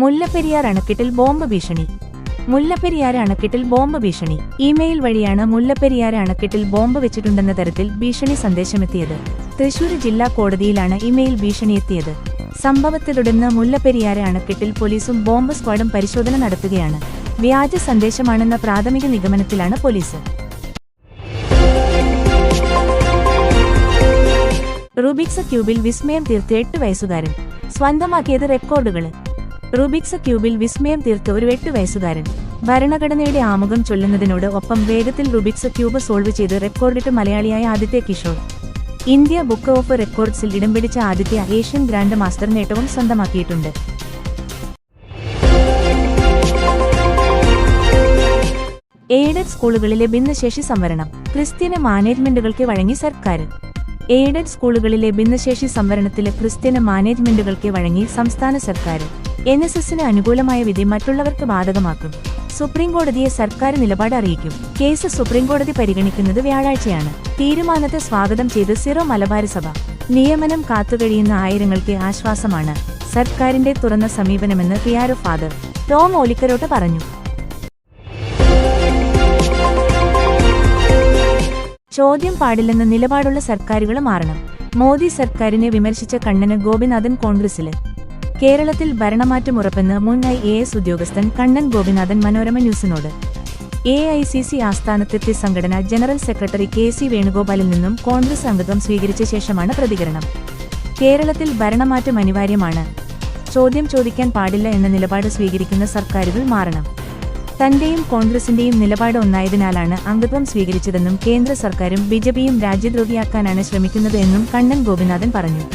മുല്ലപ്പെരിയാർ അണക്കെട്ടിൽ ബോംബ് ഭീഷണി. മുല്ലപ്പെരിയാർ അണക്കെട്ടിൽ ബോംബ് ഭീഷണി. ഇമെയിൽ വഴിയാണ് മുല്ലപ്പെരിയാർ അണക്കെട്ടിൽ ബോംബ് വെച്ചിട്ടുണ്ടെന്ന തരത്തിൽ ഭീഷണി സന്ദേശമെത്തിയത്. തൃശൂർ ജില്ലാ കോടതിയിലാണ് ഇമെയിൽ ഭീഷണി എത്തിയത് സംഭവത്തെ തുടർന്ന് മുല്ലപ്പെരിയാർ അണക്കെട്ടിൽ പോലീസും ബോംബ് സ്ക്വാഡും പരിശോധന നടത്തുകയാണ്. വ്യാജ സന്ദേശമാണെന്ന പ്രാഥമിക നിഗമനത്തിലാണ് പോലീസ്. റുബിക്സ് ക്യൂബിൽ വിസ്മയം തീർത്ത് എട്ട് വയസ്സുകാരൻ. സ്വന്തമാക്കിയത് റെക്കോർഡുകൾ റുബിക്സ് ക്യൂബിൽ വിസ്മയം തീർത്ത ഒരു എട്ട് വയസ്സുകാരൻ ഭരണഘടനയുടെ ആമുഖം ചൊല്ലുന്നതിനോട് ഒപ്പം വേഗത്തിൽ റുബിക്സ് ക്യൂബ് സോൾവ് ചെയ്ത് റെക്കോർഡിട്ട് മലയാളിയായ Aditya Kishore. India book of റെക്കോർഡ്സിൽ ഇടം പിടിച്ച ആദിത്യ ഏഷ്യൻ ഗ്രാൻഡ് മാസ്റ്റർ നേട്ടവും സ്വന്തമാക്കിയിട്ടുണ്ട്. എയ്ഡഡ് സ്കൂളുകളിലെ ഭിന്നശേഷി സംവരണം. ക്രിസ്ത്യന് മാനേജ്മെന്റുകൾക്ക് വഴങ്ങി സർക്കാർ. എയ്ഡഡ് സ്കൂളുകളിലെ ഭിന്നശേഷി സംവരണത്തിലെ ക്രിസ്ത്യന് മാനേജ്മെന്റുകൾക്ക് വഴങ്ങി സംസ്ഥാന സർക്കാർ. എൻ എസ് എസിന് അനുകൂലമായ വിധി മറ്റുള്ളവർക്ക് ബാധകമാക്കും. സുപ്രീംകോടതിയെ സർക്കാർ നിലപാട് അറിയിക്കും. കേസ് സുപ്രീംകോടതി പരിഗണിക്കുന്നത് വ്യാഴാഴ്ചയാണ്. തീരുമാനത്തെ സ്വാഗതം ചെയ്ത് സിറോ മലബാർ സഭ. നിയമനം കാത്തുകഴിയുന്ന ആയിരങ്ങൾക്ക് ആശ്വാസമാണ്. സർക്കാരിന്റെ തുറന്ന സമീപനമെന്ന് പിയാരോ ഫാദർ ടോം ഓലിക്കരോട്ട് പറഞ്ഞു. ചോദ്യം പാടില്ലെന്ന നിലപാടുള്ള സർക്കാരുകൾ മാറണം. മോദി സർക്കാരിനെ വിമർശിച്ച കണ്ണന് ഗോപിനാഥൻ കോൺഗ്രസിൽ കേരളത്തിൽ ഭരണമാറ്റം ഉറപ്പെന്ന് മുൻ ഐ എ എസ് ഉദ്യോഗസ്ഥൻ കണ്ണൻ ഗോപിനാഥൻ മനോരമ ന്യൂസിനോട്. എ ഐ സി സി ആസ്ഥാനത്തെത്തിയ സംഘടന ജനറൽ സെക്രട്ടറി കെ സി വേണുഗോപാലിൽ നിന്നും കോൺഗ്രസ് അംഗത്വം സ്വീകരിച്ച ശേഷമാണ് പ്രതികരണം. കേരളത്തിൽ ഭരണമാറ്റം അനിവാര്യമാണ്. ചോദ്യം ചോദിക്കാൻ പാടില്ല എന്ന നിലപാട് സ്വീകരിക്കുന്ന സർക്കാരുകൾ മാറണം. തന്റെയും കോൺഗ്രസിന്റെയും നിലപാട് ഒന്നായതിനാലാണ് അംഗത്വം സ്വീകരിച്ചതെന്നും കേന്ദ്ര സർക്കാരും ബിജെപിയും രാജ്യദ്രോഹിയാക്കാനാണ് ശ്രമിക്കുന്നത് എന്നും കണ്ണൻ ഗോപിനാഥൻ പറഞ്ഞു.